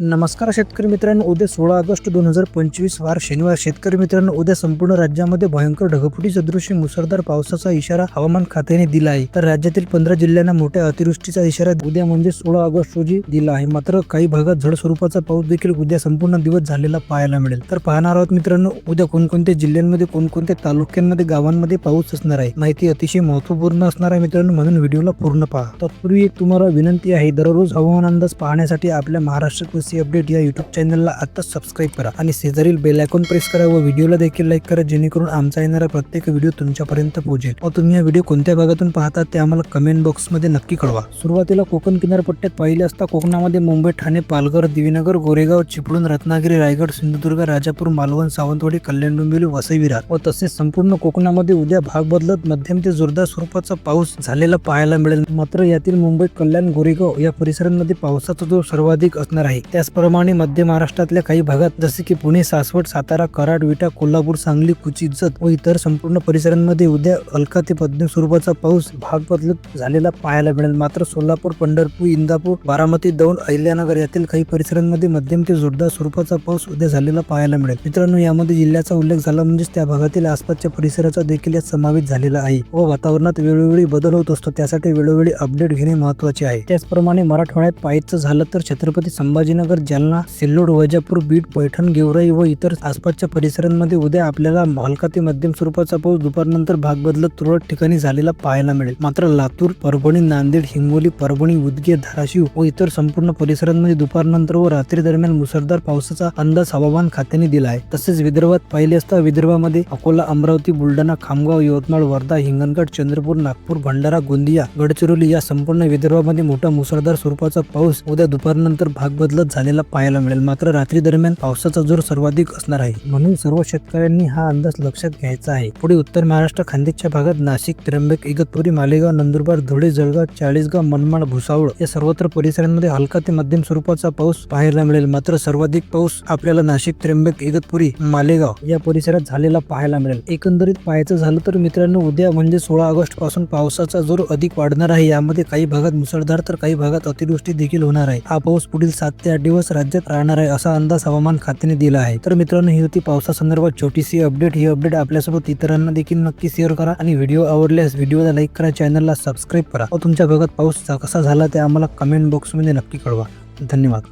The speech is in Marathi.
नमस्कार शेतकरी मित्रांनो उद्या सोळा ऑगस्ट दोन हजार पंचवीस वार शनिवार. शेतकरी मित्रांनो उद्या संपूर्ण राज्यामध्ये भयंकर ढगफुटी सदृश मुसळधार पावसाचा इशारा हवामान खात्याने दिला आहे. तर राज्यातील पंधरा जिल्ह्यांना मोठ्या अतिवृष्टीचा इशारा उद्या म्हणजे सोळा ऑगस्ट रोजी दिला आहे. मात्र काही भागात झड स्वरूपाचा पाऊस देखील उद्या संपूर्ण दिवस झालेला पाहायला मिळेल. तर पाहणार आहोत मित्रांनो उद्या कोणकोणत्या जिल्ह्यांमध्ये कोणकोणत्या तालुक्यांमध्ये गावांमध्ये पाऊस असणार आहे? माहिती अतिशय महत्त्वपूर्ण असणार आहे मित्रांनो म्हणून व्हिडिओला पूर्ण पहा. तत्पूर्वी एक तुम्हाला विनंती आहे दररोज हवामान अंदाज पाहण्यासाठी आपल्या महाराष्ट्र कृषी अपडेट या युट्यूब चॅनलला आत्ताच सबस्क्राईब करा. आणि शेजारील बेल आयकॉन प्रेस करा व व्हिडिओला देखील लाईक करा जेणेकरून आमचा येणारा प्रत्येक व्हिडिओ तुमच्यापर्यंत पोहोचेल. व तुम्ही हा व्हिडिओ कोणत्या भागातून पाहता ते आम्हाला कमेंट बॉक्समध्ये नक्की कळवा. सुरुवातीला कोकण किनारपट्ट्यात पाहिले असता कोकणामध्ये मुंबई ठाणे पालघर दिवीनगर गोरेगाव चिपळूण रत्नागिरी रायगड सिंधुदुर्ग राजापूर मालवण सावंतवाडी कल्याण डोंबिवली वसई विरार व तसेच संपूर्ण कोकणामध्ये उद्या भाग बदलत मध्यम ते जोरदार स्वरूपाचा पाऊस झालेला पाहायला मिळेल. मात्र यातील मुंबई कल्याण गोरेगाव या परिसरांमध्ये पावसाचा जोर सर्वाधिक असणार आहे त्याचप्रमाणे मध्य महाराष्ट्रातल्या काही भागात जसे की पुणे सासवड सातारा कराड विटा कोल्हापूर सांगली कुचिजत व इतर संपूर्ण परिसरांमध्ये उद्या हलका ते मध्यम स्वरूपाचा पाऊस भाग बदलत झालेला पाहायला मिळेल. मात्र सोलापूर पंढरपूर इंदापूर बारामती दौंड अहिल्यानगर यातील काही परिसरांमध्ये मध्यम ते जोरदार स्वरूपाचा पाऊस उद्या झालेला पाहायला मिळेल. मित्रांनो यामध्ये जिल्ह्याचा उल्लेख झाला म्हणजेच त्या भागातील आसपासच्या परिसराचा देखील यात समावेश झालेला आहे व वातावरणात वेळोवेळी बदल होत असतो. त्यासाठी वेळोवेळी अपडेट घेणे महत्त्वाचे आहे. त्याचप्रमाणे मराठवाड्यात पाहायचं झालं तर छत्रपती संभाजीनगर जालना सिल्लोड वैजापूर बीड पैठण गेवराई व इतर आसपासच्या परिसरांमध्ये उद्या आपल्याला हलका ते मध्यम स्वरूपाचा पाऊस दुपारनंतर भाग बदलत तुरळक ठिकाणी झालेला पाहायला मिळेल. मात्र लातूर परभणी नांदेड हिंगोली परभणी उदगीर धाराशिव व इतर संपूर्ण परिसरांमध्ये दुपारनंतर व रात्री दरम्यान मुसळधार पावसाचा अंदाज हवामान खात्याने दिला आहे. तसेच विदर्भात पाहिले असता विदर्भामध्ये अकोला अमरावती बुलढाणा खामगाव यवतमाळ वर्धा हिंगणघाट चंद्रपूर नागपूर भंडारा गोंदिया गडचिरोली या संपूर्ण विदर्भामध्ये मोठा मुसळधार स्वरूपाचा पाऊस उद्या दुपारनंतर भाग बदलत झालेला पाहायला मिळेल. मात्र रात्री दरम्यान पावसाचा जोर सर्वाधिक असणार आहे. म्हणून सर्व शेतकऱ्यांनी हा अंदाज लक्षात घ्यायचा आहे. पुढे उत्तर महाराष्ट्र खानदेशच्या भागात नाशिक त्र्यंबक इगतपुरी मालेगाव नंदुरबार धुळे जळगाव चाळीसगाव मनमाड भुसावळ या सर्वत्र परिसरांमध्ये हलका ते मध्यम स्वरूपाचा पाऊस पाहायला मिळेल. मात्र सर्वाधिक पाऊस आपल्याला नाशिक त्र्यंबक इगतपुरी मालेगाव या परिसरात झालेला पाहायला मिळेल. एकंदरीत पाहायचं झालं तर मित्रांनो उद्या म्हणजे सोळा ऑगस्टपासून पावसाचा जोर अधिक वाढणार आहे. यामध्ये काही भागात मुसळधार तर काही भागात अतिवृष्टी देखील होणार आहे. हा पाऊस पुढील सात ते आठ दिवस राज्यात राहणार आहे असा अंदाज हवामान खात्याने दिला आहे. तर मित्रांनो ही होती पावसासंदर्भात छोटीशी अपडेट ही अपडेट आपल्यासोबत इतरांना देखील नक्की शेअर करा आणि व्हिडिओ आवडल्यास व्हिडिओला लाईक करा चॅनलला सबस्क्राईब करा. व तुमच्या भागात पाऊस कसा झाला ते आम्हाला कमेंट बॉक्समध्ये नक्की कळवा. धन्यवाद.